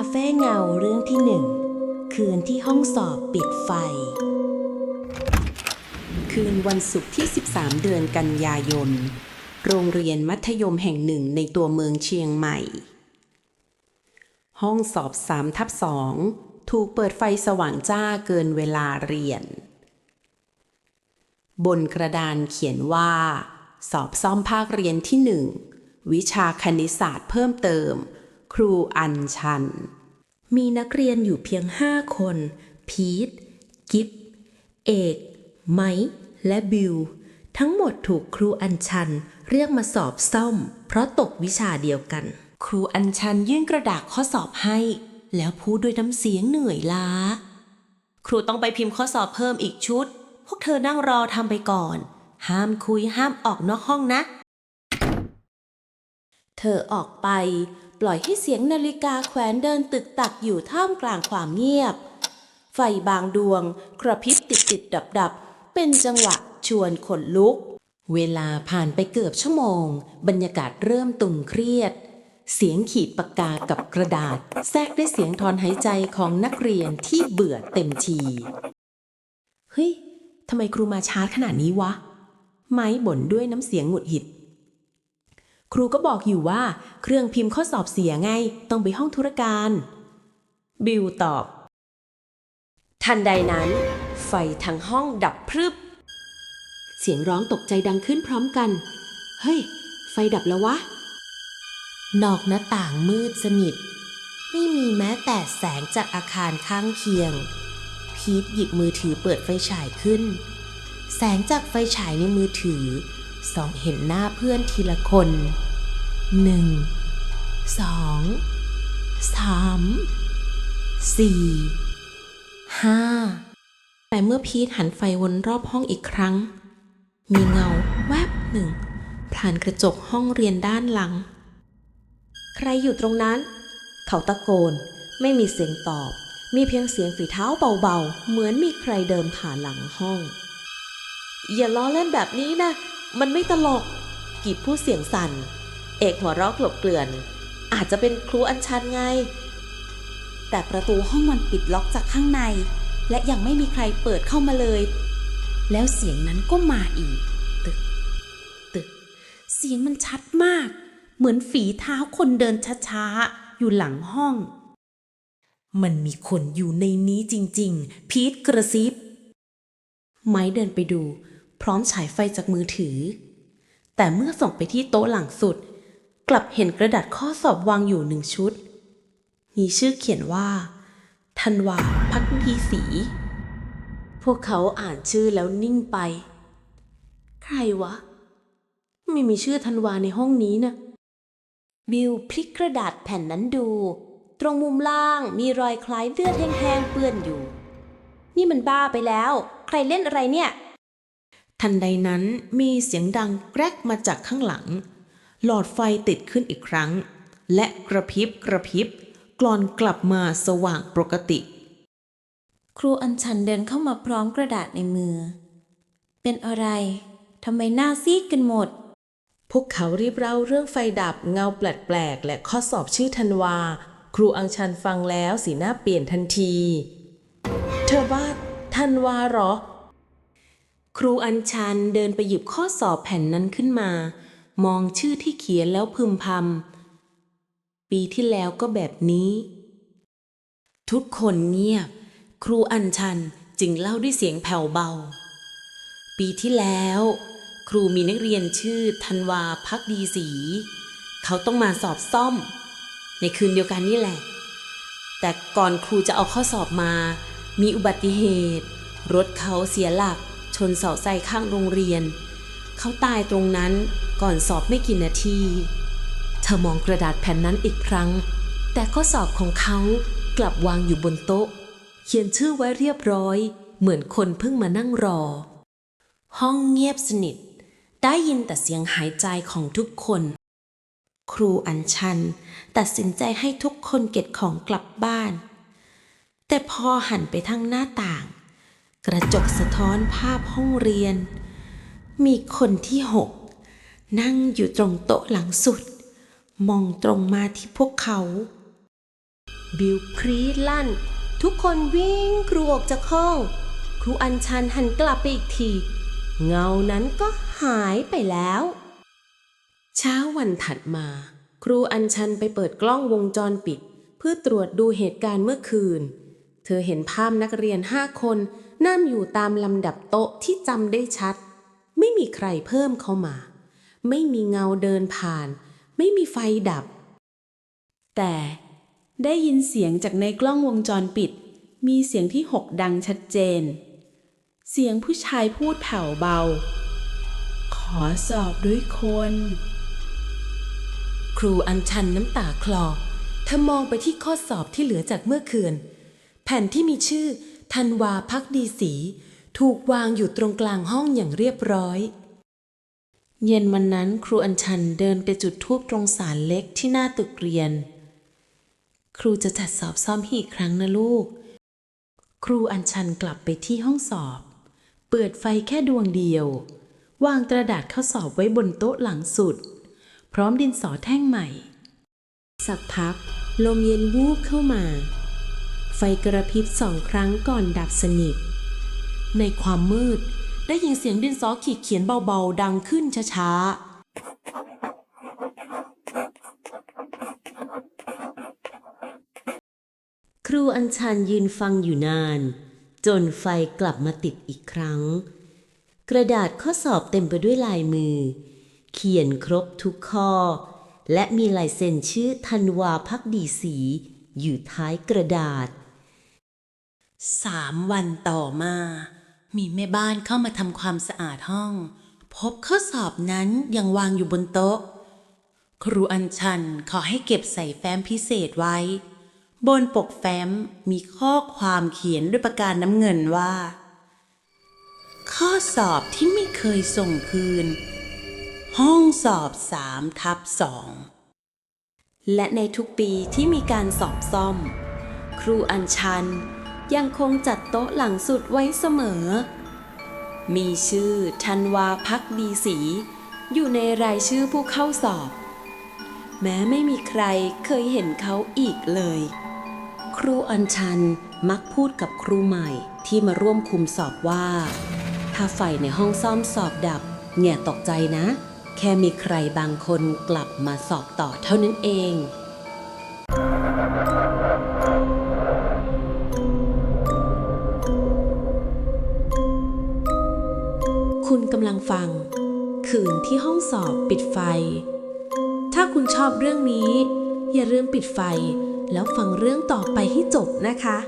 าเฟ่เงาเรื่องที่หนึ่ง คืนที่ห้องสอบปิดไฟ คืนวันศุกร์ที่ 13 เดือนกันยายน โรงเรียนมัธยมแห่งหนึ่งในตัวเมืองเชียงใหม่ ห้องสอบ3ทับ2ถูกเปิดไฟสว่างจ้าเกินเวลาเรียน บนกระดานเขียนว่า สอบซ่อมภาคเรียนที่หนึ่งวิชาคณิตศาสตร์เพิ่มเติม ครูอัญชัน มีนักเรียนอยู่เพียงห้าคน พีท กิฟเอก ไมค์และบิว ทั้งหมดถูกครูอัญชันเรียกมาสอบซ่อม เพราะตกวิชาเดียวกัน ครูอัญชันยื่นกระดาษข้อสอบให้ แล้วพูดด้วยน้ำเสียงเหนื่อยล้า ครูต้องไปพิมพ์ข้อสอบเพิ่มอีกชุด พวกเธอนั่งรอทำไปก่อน ห้ามคุยห้ามออกนอกห้องนะ เธอออกไป ปล่อยให้เสียงนาฬิกาแขวนเดินตึกตักอยู่ท่ามกลางความเงียบ ไฟบางดวง กระพริบติดติดดับดับเป็นจังหวะชวนขนลุก เวลาผ่านไปเกือบชั่วโมง บรรยากาศเริ่มตึงเครียด เสียงขีดปากกากับกระดาษ แทรกด้วยเสียงถอนหายใจของนักเรียนที่เบื่อเต็มทีเฮ้ยทำไมครูมาช้าขนาดนี้วะ ไม้บ่นด้วยน้ำเสียงหงุดหงิด ครูก็บอกอยู่ว่า เครื่องพิมพ์ข้อสอบเสียไง ต้องไปห้องธุรการ บิวตอบ ทันใดนั้น ไฟทั้งห้องดับพรึบ เสียงร้องตกใจดังขึ้นพร้อมกัน เฮ้ย ไฟดับแล้ววะ นอกหน้าต่างมืดสนิท ไม่มีแม้แต่แสงจากอาคารข้างเคียง พีทหยิบมือถือเปิดไฟฉายขึ้น แสงจากไฟฉายในมือถือ ส่องเห็นหน้าเพื่อนทีละคนหนึ่งสองสามสี่ห้าแต่เมื่อพีทหันไฟวนรอบห้องอีกครั้ง มีเงาแวบหนึ่ง ผ่านกระจกห้องเรียนด้านหลัง ใครอยู่ตรงนั้น เขาตะโกนไม่มีเสียงตอบ มีเพียงเสียงฝีเท้าเบาๆ เหมือนมีใครเดินผ่านหลังห้อง อย่าล้อเล่นแบบนี้นะ มันไม่ตลก กีบพูดเสียงสั่น เอกหัวเราะกลบเกลื่อน อาจจะเป็นครูอัญชันไง แต่ประตูห้องมันปิดล็อกจากข้างใน และยังไม่มีใครเปิดเข้ามาเลย แล้วเสียงนั้นก็มาอีก ตึก ตึก เสียงมันชัดมาก เหมือนฝีเท้าคนเดินช้าๆ อยู่หลังห้อง มันมีคนอยู่ในนี้จริง ๆ พีทกระซิบ ไม้เดินไปดู พร้อมฉายไฟจากมือถือ แต่เมื่อส่องไปที่โต๊ะหลังสุด กลับเห็นกระดาษข้อสอบวางอยู่หนึ่งชุด มีชื่อเขียนว่าธันวาพักดีสี พวกเขาอ่านชื่อแล้วนิ่งไป ใครวะ ไม่มีชื่อธันวาในห้องนี้นะบิลพลิกกระดาษแผ่นนั้นดู ตรงมุมล่างมีรอยคล้ายเลือดแห้งๆเปื้อนอยู่ นี่มันบ้าไปแล้ว ใครเล่นอะไรเนี่ย ทันใดนั้นมีเสียงดังแกรกมาจากข้างหลัง หลอดไฟติดขึ้นอีกครั้ง และกระพริบกระพริบกลอนกลับมาสว่างปกติ ครูอัญชันเดินเข้ามาพร้อมกระดาษในมือ เป็นอะไรทำไมหน้าซีดกันหมด พวกเขารีบเล่าเรื่องไฟดับเงาแปลกๆและข้อสอบชื่อธันวา ครูอังชันฟังแล้วสีหน้าเปลี่ยนทันที เธอว่าธันวาเหรอ ครูอัญชันเดินไปหยิบข้อสอบแผ่นนั้นขึ้นมา มองชื่อที่เขียนแล้วพึมพำ ปีที่แล้วก็แบบนี้ ทุกคนเงียบ ครูอัญชันจึงเล่าด้วยเสียงแผ่วเบา ปีที่แล้ว ครูมีนักเรียนชื่อธันวาพักดีสี เขาต้องมาสอบซ่อม ในคืนเดียวกันนี่แหละ แต่ก่อนครูจะเอาข้อสอบมา มีอุบัติเหตุ รถเขาเสียหลัก นเสาไฟข้างโรงเรียน เขาตายตรงนั้นก่อนสอบไม่กี่นาที เธอมองกระดาษแผ่นนั้นอีกครั้ง แต่ข้อสอบของเขากลับวางอยู่บนโต๊ะ เขียนชื่อไว้เรียบร้อย เหมือนคนเพิ่งมานั่งรอ ห้องเงียบสนิท ได้ยินแต่เสียงหายใจของทุกคน ครูอัญชัน ตัดสินใจให้ทุกคนเก็บของกลับบ้าน แต่พอหันไปทางหน้าต่าง กระจกสะท้อนภาพห้องเรียน มีคนที่หกนั่งอยู่ตรงโต๊ะหลังสุด มองตรงมาที่พวกเขา บิวกรีดลั่น ทุกคนวิ่งกรูออกจากห้อง ครูอัญชันหันกลับไปอีกที เงานั้นก็หายไปแล้ว เช้าวันถัดมา ครูอัญชันไปเปิดกล้องวงจรปิด เพื่อตรวจดูเหตุการณ์เมื่อคืน เธอเห็นภาพนักเรียนห้าคน นั่งอยู่ตามลำดับโต๊ะที่จำได้ชัด ไม่มีใครเพิ่มเข้ามา ไม่มีเงาเดินผ่าน ไม่มีไฟดับ แต่ได้ยินเสียงจากในกล้องวงจรปิด มีเสียงที่หกดังชัดเจน เสียงผู้ชายพูดแผ่วเบา ขอสอบด้วยคน ครูอัญชันน้ำตาคลอเธอมองไปที่ข้อสอบที่เหลือจากเมื่อคืน แผ่นที่มีชื่อ ธันวาพักดีสีถูกวางอยู่ตรงกลางห้องอย่างเรียบร้อย เย็นวันนั้นครูอัญชันเดินไปจุดทูบตรงศาลเล็กที่หน้าตึกเรียน ครูจะจัดสอบซ่อมให้อีกครั้งนะลูก ครูอัญชันกลับไปที่ห้องสอบ เปิดไฟแค่ดวงเดียว วางกระดาษข้อสอบไว้บนโต๊ะหลังสุด พร้อมดินสอแท่งใหม่ สักพัก ลมเย็นวูบเข้ามา ไฟกระพริบสองครั้งก่อนดับสนิท ในความมืดได้ยินเสียงดินสอขีดเขียนเบาๆ ดังขึ้นช้าๆ ครูอัญชันยืนฟังอยู่นาน จนไฟกลับมาติดอีกครั้ง กระดาษข้อสอบเต็มไปด้วยลายมือ เขียนครบทุกข้อ และมีลายเซ็นชื่อธันวาพักดีสีอยู่ท้ายกระดาษ สามวันต่อมา มีแม่บ้านเข้ามาทำความสะอาดห้อง พบข้อสอบนั้นยังวางอยู่บนโต๊ะ ครูอัญชันขอให้เก็บใส่แฟ้มพิเศษไว้ บนปกแฟ้มมีข้อความเขียนด้วยปากกาน้ำเงินว่า ข้อสอบที่ไม่เคยส่งคืน ห้องสอบสามทับสองและในทุกปีที่มีการสอบซ่อม ครูอัญชัน ยังคงจัดโต๊ะหลังสุดไว้เสมอ มีชื่อธันวาพักดีสี อยู่ในรายชื่อผู้เข้าสอบ แม้ไม่มีใครเคยเห็นเขาอีกเลย ครูอัญชันมักพูดกับครูใหม่ที่มาร่วมคุมสอบว่า ถ้าไฟในห้องซ่อมสอบดับเนี่ยตกใจนะ แค่มีใครบางคนกลับมาสอบต่อเท่านั้นเอง ที่ห้องสอบปิดไฟ ถ้าคุณชอบเรื่องนี้ อย่าลืมปิดไฟ แล้วฟังเรื่องต่อไปให้จบนะคะ